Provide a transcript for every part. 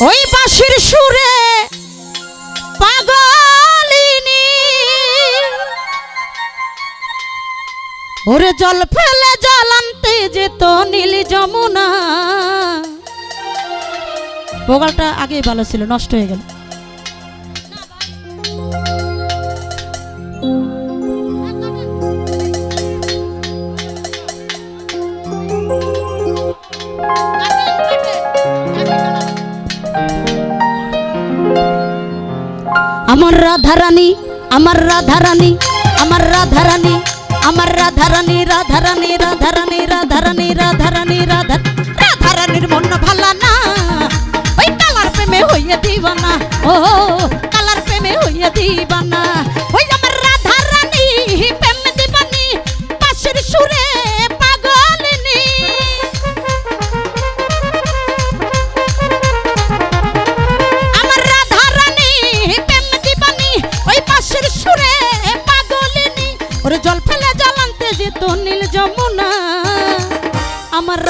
ওই বাঁশির সুরে পাগলিনি। ওরে জল ফেলে জল আনতে যেত নীল যমুনা। বোগালটা আগেই ভালো ছিল, নষ্ট হয়ে গেল। রাধারানী, আমার রাধারানী আমার রাধারানী আমার রাধারানী রাধারানী রাধারানী রাধারানী রাধারানী, রাধা, রাধারানীর মন ভালা না। ওই কালার প্রেমে হইয়া দিবানা, ও কালার প্রেমে হইয়া দিবানা।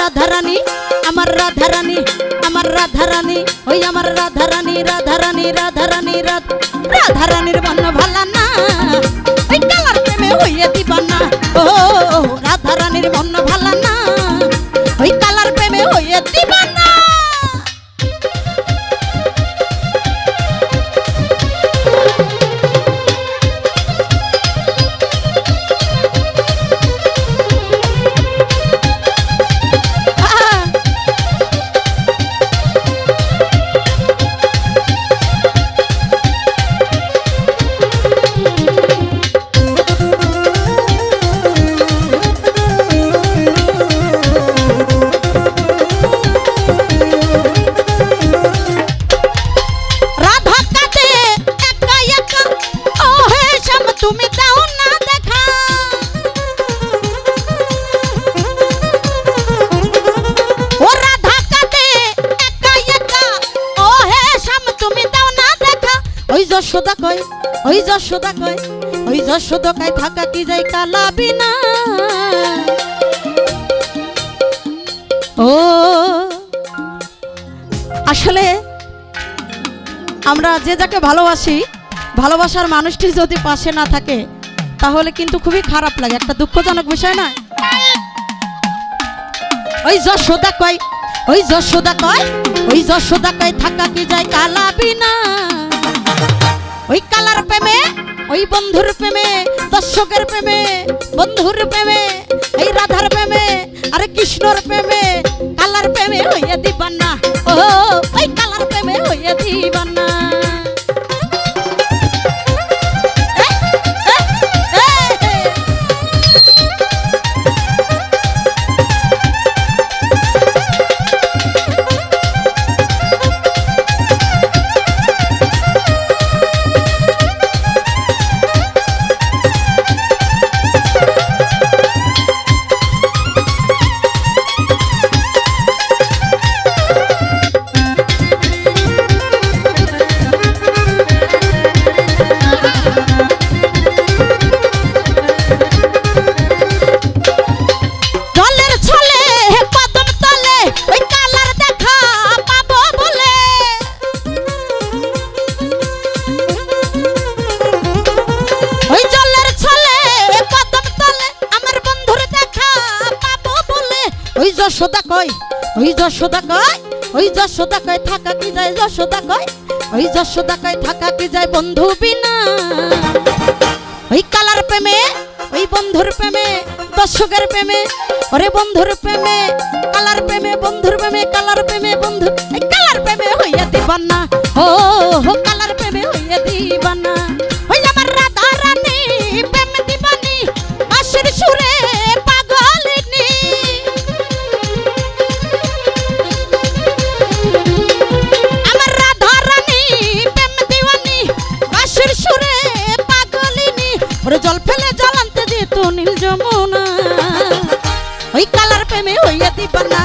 আমার রাধা রানী আমার রাধারানী আমার রাধারানী, ওই আমার রাধারানী রাধারানী রাধারানী রাধারানীর রাধা রানী বন্য ভালা না। ওই কালার প্রেমে যশোদা কই ওই যশোদা কই ওই যশোদা কই থাকা কি যাই কালা বিনা? ও, আসলে আমরা যে যাকে ভালোবাসি, ভালোবাসার মানুষটি যদি পাশে না থাকে, তাহলে কিন্তু খুবই খারাপ লাগে, একটা দুঃখজনক বিষয় না? ওই যশোদা কয়, ওই যশোদা কয়, ওই যশোদা কয় থাকা কি যায় কালা বিনা? ওই কালার প্রেমে, ওই বন্ধুর প্রেমে, দর্শকের প্রেমে, বন্ধুর প্রেমে, এই রাধার প্রেমে, আরে কৃষ্ণর প্রেমে, কালার প্রেমে হইয়া যশোদা কয় ওই যশোদা কয় ওই যশোদা কয়, থাকা কি যায় যশোদা কয় ওই যশোদা কয়, থাকা কি যায় বন্ধু বিনা। ওই কালার প্রেমে, ওই বন্ধুর প্রেমে, দর্শকের প্রেমে, ওরে বন্ধুর প্রেমে, কালার প্রেমে, বন্ধুর প্রেমে, কালার প্রেমে, বন্ধু কালার প্রেমে হইয়া দিবান ও ওই কালার প্রেমে হইয়া দিবানা